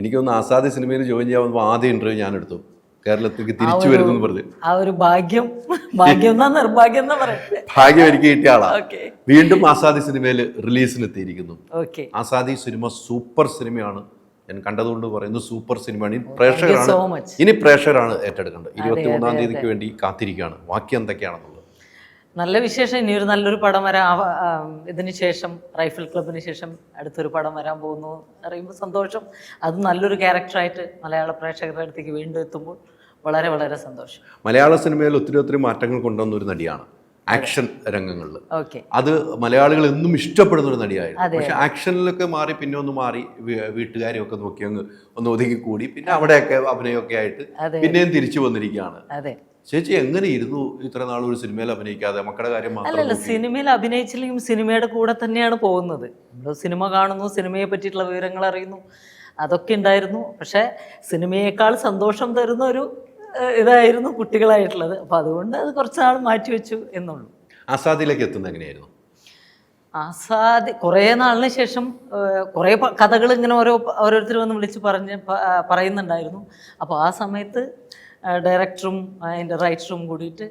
എനിക്കൊന്ന് ആസാദി സിനിമയിൽ ജോയിൻ ചെയ്യാൻ വന്നപ്പോൾ ആദ്യ ഇന്റർവ്യൂ ഞാൻ എടുത്തു കേരളത്തിലേക്ക് തിരിച്ചു വരുന്നു പറഞ്ഞു. ആ ഒരു ഭാഗ്യം ഭാഗ്യം നിർഭാഗ്യം ഭാഗ്യം എനിക്ക് കിട്ടിയ ആളാ. വീണ്ടും ആസാദി സിനിമയിൽ റിലീസിനെത്തിയിരിക്കുന്നു ഓക്കെ ആസാദി സിനിമ സൂപ്പർ സിനിമയാണ്. ഞാൻ കണ്ടതുകൊണ്ട് പറയുന്നു സൂപ്പർ സിനിമയാണ്. ഇനി പ്രേക്ഷകരാണ് ഇനി പ്രേക്ഷകരാണ് ഏറ്റെടുക്കേണ്ടത്. ഇരുപത്തി മൂന്നാം തീയതിക്ക് വേണ്ടി കാത്തിരിക്കുകയാണ്. ബാക്കി എന്തൊക്കെയാണെന്നുള്ളത്. നല്ല വിശേഷം ഇനിയൊരു നല്ലൊരു പടം വരാൻ ഇതിന് ശേഷം റൈഫിൾ ക്ലബിന് ശേഷം അടുത്തൊരു പടം വരാൻ പോകുന്നു അറിയുമ്പോൾ സന്തോഷം. അത് നല്ലൊരു ക്യാരക്ടറായിട്ട് മലയാള പ്രേക്ഷകരുടെ അടുത്തേക്ക് വീണ്ടും എത്തുമ്പോൾ വളരെ വളരെ സന്തോഷം. മലയാള സിനിമയിൽ ഒത്തിരി ഒത്തിരി മാറ്റങ്ങൾ കൊണ്ടുവന്ന ഒരു നടിയാണ്. ആക്ഷൻ രംഗങ്ങളിൽ. അത് മലയാളികൾ എന്നും ഇഷ്ടപ്പെടുന്ന ഒരു നടിയായിരുന്നു. പക്ഷെ ആക്ഷനിലൊക്കെ മാറി പിന്നെ ഒന്ന് മാറി വീട്ടുകാരെയും ഒക്കെ നോക്കി അങ്ങ് ഒന്ന് ഒതുങ്ങി കൂടി. പിന്നെ അവിടെയൊക്കെ അഭിനയമൊക്കെ ആയിട്ട് പിന്നെയും തിരിച്ചു വന്നിരിക്കുകയാണ്. ചേച്ചി എങ്ങനെ ഇരുന്നു ഇത്ര നാൾ ഒരു സിനിമയിൽ അഭിനയിക്കാതെ? മക്കളുടെ കാര്യം മാത്രം സിനിമയിൽ അഭിനയിച്ചില്ലെങ്കിലും സിനിമയുടെ കൂടെ തന്നെയാണ് പോകുന്നത്. നമ്മൾ സിനിമ കാണുന്നു സിനിമയെ പറ്റിയിട്ടുള്ള വിവരങ്ങൾ അറിയുന്നു അതൊക്കെ ഉണ്ടായിരുന്നു. പക്ഷേ സിനിമയേക്കാൾ സന്തോഷം തരുന്ന ഒരു ഇതായിരുന്നു കുട്ടികളായിട്ടുള്ളത്. അപ്പം അതുകൊണ്ട് അത് കുറച്ച് നാൾ മാറ്റിവെച്ചു എന്നുള്ളൂ. ആസാദിലേക്ക് എത്തുന്നത് എങ്ങനെയായിരുന്നു? ആസാദി കുറേ നാളിന് ശേഷം കുറേ കഥകൾ ഇങ്ങനെ ഓരോ ഓരോരുത്തർ വന്ന് വിളിച്ച് പറഞ്ഞ് പറയുന്നുണ്ടായിരുന്നു. അപ്പോൾ ആ സമയത്ത് ഡയറക്ടറും അതിന്റെ റൈറ്ററും കൂടിയിട്ട്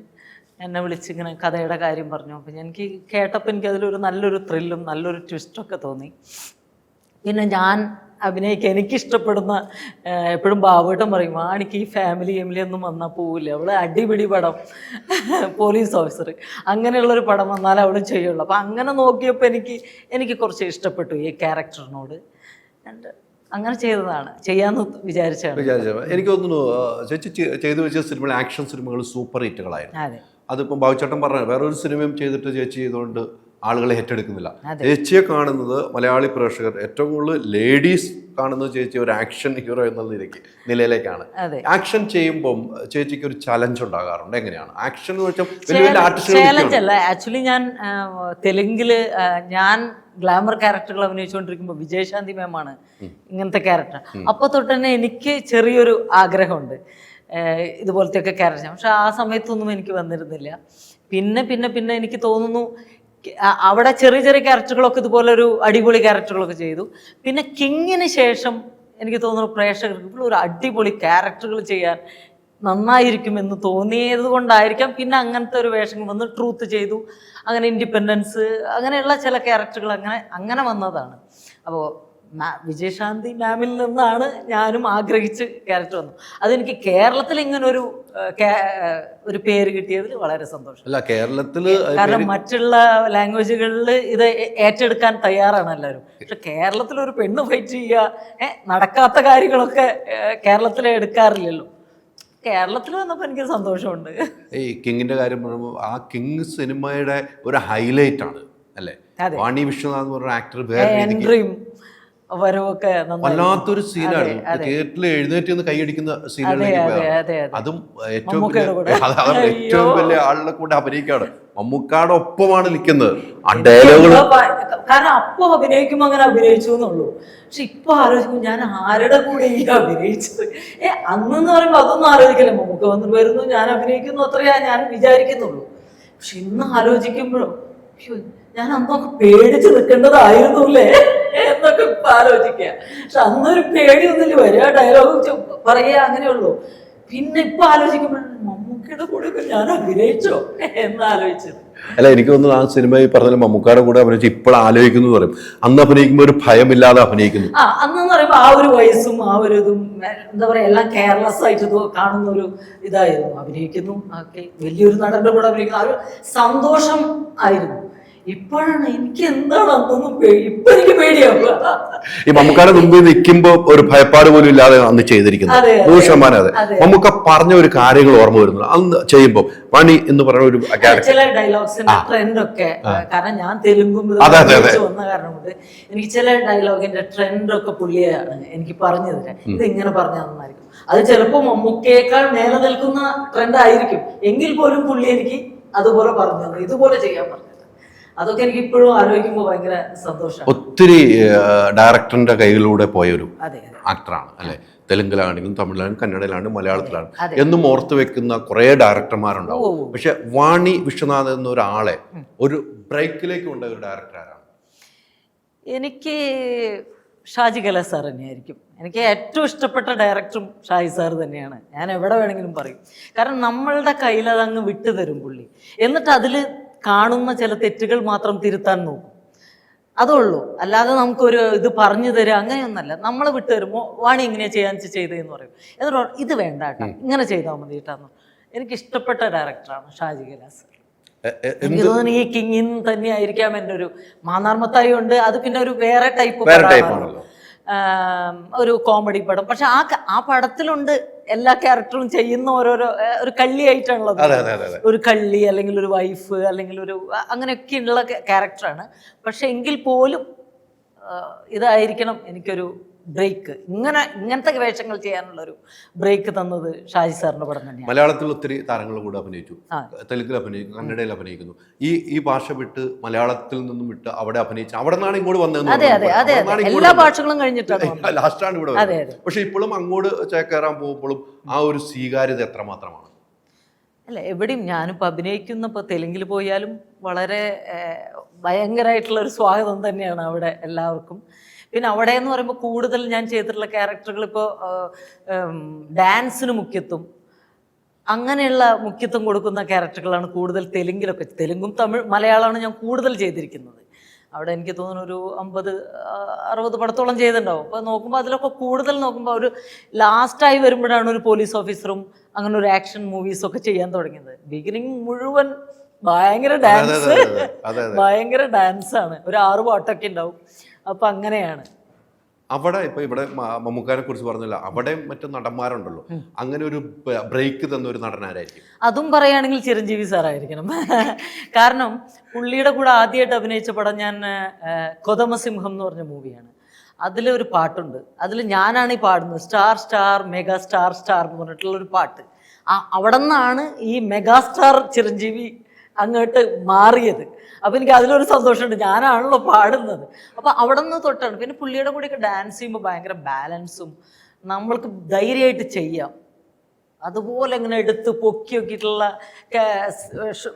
എന്നെ വിളിച്ച് ഇങ്ങനെ കഥയുടെ കാര്യം പറഞ്ഞു. അപ്പോൾ എനിക്ക് കേട്ടപ്പോൾ എനിക്ക് അതിലൊരു നല്ലൊരു ത്രില്ലും നല്ലൊരു ട്വിസ്റ്റൊക്കെ തോന്നി. പിന്നെ ഞാൻ അഭിനയിക്കാൻ എനിക്കിഷ്ടപ്പെടുന്ന ഇഷ്ടപ്പെടുന്ന എപ്പോഴും ബാബുവേട്ടൻ പറയും ആ എനിക്ക് ഈ ഫാമിലി ഫാമിലി ഒന്നും വന്നാൽ പോവില്ല അവൾ അടിപിടി പടം. പോലീസ് ഓഫീസർ അങ്ങനെയുള്ളൊരു പടം വന്നാലേ അവൾ ചെയ്യുള്ളൂ. അപ്പം അങ്ങനെ നോക്കിയപ്പോൾ എനിക്ക് എനിക്ക് കുറച്ച് ഇഷ്ടപ്പെട്ടു ഈ ക്യാരക്ടറിനോട് അങ്ങനെ ചെയ്തതാണ്. ചെയ്യാന്ന് വിചാരിച്ചാണ്. എനിക്ക് തോന്നുന്നു ചേച്ചി ചെയ്തു വെച്ച സിനിമ ആക്ഷൻ സിനിമകൾ സൂപ്പർ ഹിറ്റുകളായിരുന്നു അതെ. അതിപ്പം ബാബുചേട്ടൻ പറഞ്ഞു വേറൊരു സിനിമയും ചെയ്തിട്ട് ചേച്ചി ചെയ്തുകൊണ്ട് ആളുകളെ ഏറ്റെടുക്കുന്നില്ല. ചേച്ചിയെ കാണുന്നത് മലയാളി പ്രേക്ഷകർ ഏറ്റവും കൂടുതൽ ലേഡീസ് കാണുന്നത് ചേച്ചി ഒരു ആക്ഷൻ ഹീറോ എന്ന നിലയ്ക്ക് നിലയിലേക്കാണ്. ആക്ഷൻ ചെയ്യുമ്പം ചേച്ചിക്ക് ഒരു ചലഞ്ച് ഉണ്ടാകാറുണ്ട്. എങ്ങനെയാണ്? ആക്ഷൻ എന്ന് വെച്ചാൽ ആക്ച്വലി ഞാൻ തെലുങ്കിൽ തെലുങ്കിൽ ഞാൻ ഗ്ലാമർ ക്യാരക്ടറുകൾ അഭിനയിച്ചുകൊണ്ടിരിക്കുമ്പോൾ വിജയശാന്തി മാമാണ് ഇങ്ങനത്തെ ക്യാരക്ടർ അപ്പൊ തൊട്ട് തന്നെ എനിക്ക് ചെറിയൊരു ആഗ്രഹമുണ്ട്. ഇതുപോലത്തെ ഇതുപോലത്തെയൊക്കെ ക്യാരക്ടർ പക്ഷെ ആ സമയത്തൊന്നും എനിക്ക് വന്നിരുന്നില്ല. പിന്നെ പിന്നെ പിന്നെ എനിക്ക് തോന്നുന്നു അവിടെ ചെറിയ ചെറിയ ക്യാരക്ടറുകളൊക്കെ ഇതുപോലെ ഒരു അടിപൊളി ക്യാരക്ടറുകളൊക്കെ ചെയ്തു. പിന്നെ കിങ്ങിന് ശേഷം എനിക്ക് തോന്നുന്നു പ്രേക്ഷകർക്ക് ഒരു അടിപൊളി ക്യാരക്ടറുകൾ ചെയ്യാൻ നന്നായിരിക്കും എന്ന് തോന്നിയത് കൊണ്ടായിരിക്കാം. പിന്നെ അങ്ങനത്തെ ഒരു വേഷം വന്ന് ട്രൂത്ത് ചെയ്തു. അങ്ങനെ ഇൻഡിപെൻഡൻസ് അങ്ങനെയുള്ള ചില ക്യാരക്ടറുകൾ അങ്ങനെ അങ്ങനെ വന്നതാണ്. അപ്പോൾ വിജയശാന്തി മാമിൽ നിന്നാണ് ഞാനും ആഗ്രഹിച്ച് ക്യാരക്ടർ വന്നു അതെനിക്ക് കേരളത്തിൽ ഇങ്ങനെ ഒരു ഒരു പേര് കിട്ടിയതിൽ വളരെ സന്തോഷം. അല്ല കേരളത്തിൽ കാരണം മറ്റുള്ള ലാംഗ്വേജുകളിൽ ഇത് ഏറ്റെടുക്കാൻ തയ്യാറാണ് എല്ലാവരും. പക്ഷെ കേരളത്തിൽ ഒരു പെണ്ണ് ഫൈറ്റ് ചെയ്യുക നടക്കാത്ത കാര്യങ്ങളൊക്കെ കേരളത്തിൽ എടുക്കാറില്ലല്ലോ. കേരളത്തിൽ വന്നപ്പോൾ എനിക്ക് സന്തോഷമുണ്ട്. ഈ കിങ്ങിന്റെ കാര്യം പറയുമ്പോൾ ആ കിങ് സിനിമയുടെ ഒരു ഹൈലൈറ്റ് ആണ് അല്ലേ? വാണി വിശ്വനാഥ് എന്ന് പറഞ്ഞ ആക്ടർ വേറെ വരവൊക്കെ വല്ലാത്തൊരു സീനാണ് തിയേറ്ററിൽ എഴുന്നേറ്റ് നിന്ന് കൈയടിക്കുന്ന സീനുകളിലേക്ക് അതെ ഏറ്റവും ഏറ്റവും വലിയ ആളിനെ കൂടെ അഭിനയിക്കാണ്. മമ്മൂക്കാട് ഒപ്പമാണ് നിൽക്കുന്നത്. ആ ഡയലോഗുകൾ കാരണം അപ്പൊ അഭിനയിക്കുമ്പോ അങ്ങനെ അഭിനയിച്ചു എന്നുള്ളൂ. പക്ഷെ ഇപ്പൊ ആലോചിക്കും ഞാൻ ആരുടെ കൂടെ ഈ അഭിനയിച്ചത്? ഏ അന്നെന്ന് പറയുമ്പോ അതൊന്നും ആലോചിക്കില്ല. മമ്മൂക്ക വന്ന് വരുന്നു ഞാൻ അഭിനയിക്കുന്നു അത്രയാ ഞാൻ വിചാരിക്കുന്നുള്ളൂ. പക്ഷെ ഇന്ന് ആലോചിക്കുമ്പോഴും ഞാൻ അന്നൊക്കെ പേടിച്ച് നിൽക്കേണ്ടതായിരുന്നു അല്ലേ? എന്നൊക്കെ ഇപ്പൊ ആലോചിക്കുക. പക്ഷെ അന്നൊരു പേടിയൊന്നുമില്ല വരിക ഡയലോഗ് പറയുക അങ്ങനെയുള്ളൂ പിന്നെ ഇപ്പൊ ആലോചിക്കുമ്പോഴാണ് മമ്മൂക്കയുടെ കൂടെ ഞാൻ അഭിനയിച്ചോ എന്ന് ആലോചിച്ചത്. അല്ല എനിക്ക് തോന്നുന്നു ആ സിനിമ ഈ പറഞ്ഞ മമ്മൂക്കാടെ കൂടെ അഭിനയിച്ച് ഇപ്പോൾ ആലോചിക്കുന്നു പറയും. അന്ന് അഭിനയിക്കുമ്പോൾ ഒരു ഭയമില്ലാതെ അഭിനയിക്കുന്നു. ആ അന്നെന്ന് പറയുമ്പോൾ ആ ഒരു വയസ്സും ആ ഒരു ഇതും എന്താ പറയാ എല്ലാം കെയർലെസ് ആയിട്ട് കാണുന്ന ഒരു ഇതായിരുന്നു. അഭിനയിക്കുന്നു വലിയൊരു നടന്റെ കൂടെ അഭിനയിക്കുന്നു. ആ ഒരു സന്തോഷം ആയിരുന്നു. ഇപ്പോഴാണ് എനിക്ക് എന്താണ് അന്നൊന്നും ഇപ്പൊ എനിക്ക് പേടിയാവുക ഈ മമ്മൂക്കാടെ മുമ്പിൽ നിൽക്കുമ്പോൾ ഒരു ഭയപ്പാട് പോലും ഇല്ലാതെ അന്ന് ചെയ്തിരിക്കുന്നത്. നൂറ് ശതമാനം അതെ. മമ്മൂക്ക പറഞ്ഞ ഒരു കാര്യങ്ങൾ ഓർമ്മ വരുന്നു അന്ന് ചെയ്യുമ്പോൾ പണി എന്ന് പറയുന്ന ഒരു. ചില ഡയലോഗ്സിന്റെ ട്രെൻഡ് ഒക്കെ കാരണം ഞാൻ തെലുങ്കും വന്ന കാരണം കൊണ്ട് എനിക്ക് ചില ഡയലോഗിന്റെ ട്രെൻഡ് ഒക്കെ പുള്ളിയാണ് എനിക്ക് പറഞ്ഞു ഇത് ഇങ്ങനെ പറഞ്ഞാൽ നന്നായിരിക്കും. അത് ചിലപ്പോൾ മമ്മൂക്കയേക്കാൾ മേലെ നിൽക്കുന്ന ട്രെൻഡ് ആയിരിക്കും. എങ്കിൽ പോലും പുള്ളി എനിക്ക് അതുപോലെ പറഞ്ഞു ഇതുപോലെ ചെയ്യാൻ പറഞ്ഞത് അതൊക്കെ എനിക്ക് ഇപ്പോഴും ആലോചിക്കുമ്പോൾ ഭയങ്കര സന്തോഷം ഒത്തിരി ഡയറക്ടറിന്റെ കൈകളിലൂടെ പോയൊരു അതെ അതെ. ആക്ടറാണ് അല്ലെ? തെലുങ്കിലാണെങ്കിലും തമിഴിലാണെങ്കിലും കന്നഡയിലാണ് മലയാളത്തിലാണ്. എന്നും ഓർത്ത് വെക്കുന്ന കുറേ ഡയറക്ടർമാരുണ്ടാവും. പക്ഷെ വാണി വിശ്വനാഥ് എന്ന ഒരാളെ ഒരു ബ്രേക്കിലേക്ക് കൊണ്ട ഒരു ഡയറക്ടർ ആരാണ്? എനിക്ക് ഷാജി കല സാർ തന്നെയായിരിക്കും. എനിക്ക് ഏറ്റവും ഇഷ്ടപ്പെട്ട ഡയറക്ടറും ഷാജി സാർ തന്നെയാണ്. ഞാൻ എവിടെ വേണമെങ്കിലും പറയും. കാരണം നമ്മളുടെ കയ്യിൽ അതങ്ങ് വിട്ടു തരും പുള്ളി. എന്നിട്ട് അതിൽ കാണുന്ന ചില തെറ്റുകൾ മാത്രം തിരുത്താൻ നോക്കും. അതുള്ളൂ. അല്ലാതെ നമുക്കൊരു ഇത് പറഞ്ഞു തരിക അങ്ങനെയൊന്നല്ല. നമ്മൾ വിട്ടു തരുമ്പോൾ വാണി ഇങ്ങനെ ചെയ്യാൻ ചെയ്തതെന്ന് പറയും. എന്നിട്ട് ഇത് വേണ്ട കേട്ടോ. ഇങ്ങനെ ചെയ്താൽ മതി കേട്ടാന്ന് എനിക്ക് ഇഷ്ടപ്പെട്ട ഡയറക്ടറാണ് ഷാജി കലാസ് എനിക്ക് തോന്നുന്നു ഈ കിങ്ങിൻ തന്നെയായിരിക്കാം എന്റെ ഒരു മാന്നാർമത്തായി ഉണ്ട്. അത് പിന്നെ ഒരു വേറെ ടൈപ്പ്. ഒരു കോമഡി പടം. പക്ഷെ ആ ആ പടത്തിലുണ്ട് എല്ലാ ക്യാരക്ടറും ചെയ്യുന്ന ഓരോരോ ഒരു കള്ളി ആയിട്ടാണുള്ളത് ഒരു കള്ളി അല്ലെങ്കിൽ ഒരു വൈഫ് അല്ലെങ്കിൽ ഒരു അങ്ങനെയൊക്കെയുള്ള ക്യാരക്ടറാണ് പക്ഷെ എങ്കിൽ പോലും ഇതായിരിക്കണം എനിക്കൊരു ബ്രേക്ക്. ഇങ്ങനെ ഇങ്ങനത്തെ വേഷങ്ങൾ ചെയ്യാനുള്ള ഒരു ബ്രേക്ക് തന്നത് ഷാജി സാറിന്റെ പടം തന്നെയാണ്. മലയാളത്തിൽ ഒത്തിരി താരങ്ങൾ കൂടെ അഭിനയിച്ചു. തെലുങ്കിൽ അഭിനയിക്കും കന്നഡയിൽ അഭിനയിക്കുന്നു. ഈ ഈ ഭാഷ വിട്ട് മലയാളത്തിൽ നിന്നും വിട്ട് അവിടെ അഭിനയിച്ചു അവിടെ നിന്നാണ് ഇങ്ങോട്ട് വന്നത് അതെ അതെ അതെ എല്ലാ ഭാഷകളും കഴിഞ്ഞിട്ടാണ്. ലാസ്റ്റാണ് ഇവിടെ പക്ഷെ ഇപ്പോഴും അങ്ങോട്ട് ചേക്കേറാൻ പോകുമ്പോഴും ആ ഒരു സ്വീകാര്യത എത്രമാത്രമാണ്? അല്ല എവിടെയും ഞാനിപ്പോൾ അഭിനയിക്കുന്നപ്പോൾ തെലുങ്കിൽ പോയാലും വളരെ ഭയങ്കരമായിട്ടുള്ള ഒരു സ്വാഗതം തന്നെയാണ് അവിടെ എല്ലാവർക്കും. പിന്നെ അവിടെ എന്ന് പറയുമ്പോൾ കൂടുതൽ ഞാൻ ചെയ്തിട്ടുള്ള ക്യാരക്ടറുകൾ ഇപ്പോൾ ഡാൻസിന് മുഖ്യത്വം. അങ്ങനെയുള്ള മുഖ്യത്വം കൊടുക്കുന്ന ക്യാരക്ടറുകളാണ് കൂടുതൽ തെലുങ്കിലൊക്കെ. തെലുങ്കും തമിഴ് മലയാളമാണ് ഞാൻ കൂടുതൽ ചെയ്തിരിക്കുന്നത്. അവിടെ എനിക്ക് തോന്നുന്നു ഒരു അമ്പത് അറുപത് പടത്തോളം ചെയ്തിട്ടുണ്ടാവും. അപ്പോൾ നോക്കുമ്പോൾ അതിലൊക്കെ കൂടുതൽ നോക്കുമ്പോൾ ഒരു ലാസ്റ്റായി വരുമ്പോഴാണ് ഒരു പോലീസ് ഓഫീസറും അങ്ങനെ ഒരു ആക്ഷൻ മൂവീസൊക്കെ ചെയ്യാൻ തുടങ്ങിയത്. ബിഗിനിങ് മുഴുവൻ ഭയങ്കര ഡാൻസ് ഭയങ്കര ഡാൻസാണ് ആണ്. ഒരു ആറ് പാട്ടൊക്കെ ഉണ്ടാവും. അപ്പൊ അങ്ങനെയാണ്. അവിടെ ഇപ്പൊ ഇവിടെ മമ്മൂക്കാരെ മമ്മൂക്കാനെ കുറിച്ച് പറഞ്ഞില്ല അവിടെ മറ്റു നടന്മാരുണ്ടല്ലോ. അങ്ങനെ ഒരു ബ്രേക്ക് തന്ന ഒരു നടനാരായിരിക്കും. അതും പറയുകയാണെങ്കിൽ ചിരഞ്ജീവി സാറായിരിക്കണം. കാരണം പുള്ളിയുടെ കൂടെ ആദ്യമായിട്ട് അഭിനയിച്ച പടം ഞാൻ കൊതമസിംഹം എന്ന് പറഞ്ഞ മൂവിയാണ്. അതിലൊരു പാട്ടുണ്ട്. അതിൽ ഞാനാണ് ഈ പാടുന്നത്. Star star mega star star എന്ന് പറഞ്ഞിട്ടുള്ള ഒരു പാട്ട്. ആ അവിടെ നിന്നാണ് ഈ മെഗാ സ്റ്റാർ ചിരഞ്ജീവി അങ്ങോട്ട് മാറിയത്. അപ്പോൾ എനിക്ക് അതിലൊരു സന്തോഷമുണ്ട്. ഞാനാണല്ലോ പാടുന്നത്. അപ്പോൾ അവിടെ നിന്ന് തൊട്ടാണ്. പിന്നെ പുള്ളിയുടെ കൂടെയൊക്കെ ഡാൻസ് ചെയ്യുമ്പോൾ ഭയങ്കര ബാലൻസും നമ്മൾക്ക് ധൈര്യമായിട്ട് ചെയ്യാം. അതുപോലെ ഇങ്ങനെ എടുത്ത് പൊക്കി നോക്കിയിട്ടുള്ള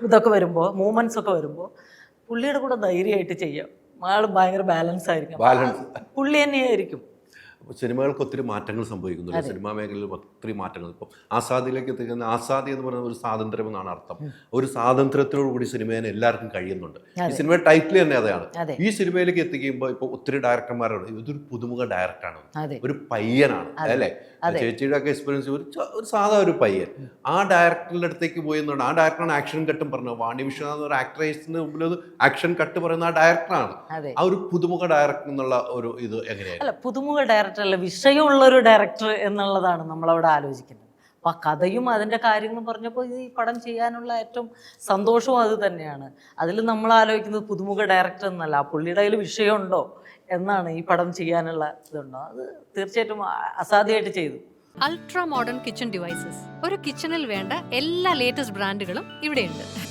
ഇതൊക്കെ വരുമ്പോൾ മൂമെന്റ്സ് ഒക്കെ വരുമ്പോൾ പുള്ളിയുടെ കൂടെ ധൈര്യമായിട്ട് ചെയ്യാം. ആൾ ഭയങ്കര ബാലൻസ് ആയിരിക്കും. പുള്ളി തന്നെയായിരിക്കും. സിനിമകൾക്ക് ഒത്തിരി മാറ്റങ്ങൾ സംഭവിക്കുന്നുണ്ട്. സിനിമാ മേഖലയിൽ ഒത്തിരി മാറ്റങ്ങൾ. ഇപ്പം ആസാദിയിലേക്ക് എത്തിക്കുന്ന ആസാദി എന്ന് പറയുന്ന ഒരു സ്വാതന്ത്ര്യം എന്നാണ് അർത്ഥം. ഒരു സ്വാതന്ത്ര്യത്തോടു കൂടി സിനിമയെ എല്ലാവർക്കും കഴിയുന്നുണ്ട്. ഈ സിനിമ ടൈറ്റിൽ തന്നെ അതാണ്. ഈ സിനിമയിലേക്ക് എത്തിക്കുമ്പോൾ ഇപ്പോൾ ഒത്തിരി ഡയറക്ടർമാരാണ് ഇതൊരു പുതുമുഖ ഡയറക്ടറാണ്. ഒരു പയ്യനാണ്. അല്ലേ? ചേച്ചിയുടെ ഒക്കെ എക്സ്പീരിയൻസ് ഒരു ഒരു സാധാ ഒരു പയ്യൻ. ആ ഡയറക്ടറിന്റെ അടുത്തേക്ക് പോയി എന്നുണ്ട് ആ ഡയറക്ടറാണ് ആക്ഷൻ കട്ടും പറഞ്ഞത്. വാണി വിശ്വനാഥ് ഒരു ആക്ട്രേസിന് മുമ്പിൽ ഒരു ആക്ഷൻ കട്ട് പറയുന്ന ആ ഡയറക്ടറാണ്. ആ ഒരു പുതുമുഖ ഡയറക്ടർ എന്നുള്ള ഒരു ഇത് എങ്ങനെയാണ് പുതുമുഖ ഡയറക്ടർ അല്ല വിഷയമുള്ള ഒരു ഡയറക്ടർ എന്നുള്ളതാണ് നമ്മളവിടെ ആലോചിക്കുന്നത്. അപ്പം ആ കഥയും അതിന്റെ കാര്യങ്ങളും പറഞ്ഞപ്പോൾ ഈ പടം ചെയ്യാനുള്ള ഏറ്റവും സന്തോഷവും അത് തന്നെയാണ്. അതിൽ നമ്മൾ ആലോചിക്കുന്നത് പുതുമുഖ ഡയറക്ടർ എന്നല്ല ആ പുള്ളിയുടെ കയ്യിൽ വിഷയമുണ്ടോ എന്നാണ് ഈ പടം ചെയ്യാനുള്ള ഇതുണ്ടോ? അത് തീർച്ചയായിട്ടും അസാധ്യമായിട്ട് ചെയ്തു. അൾട്രാ മോഡേൺ കിച്ചൺ ഡിവൈസസ് ഒരു കിച്ചണിൽ വേണ്ട എല്ലാ ലേറ്റസ്റ്റ് ബ്രാൻഡുകളും ഇവിടെയുണ്ട്.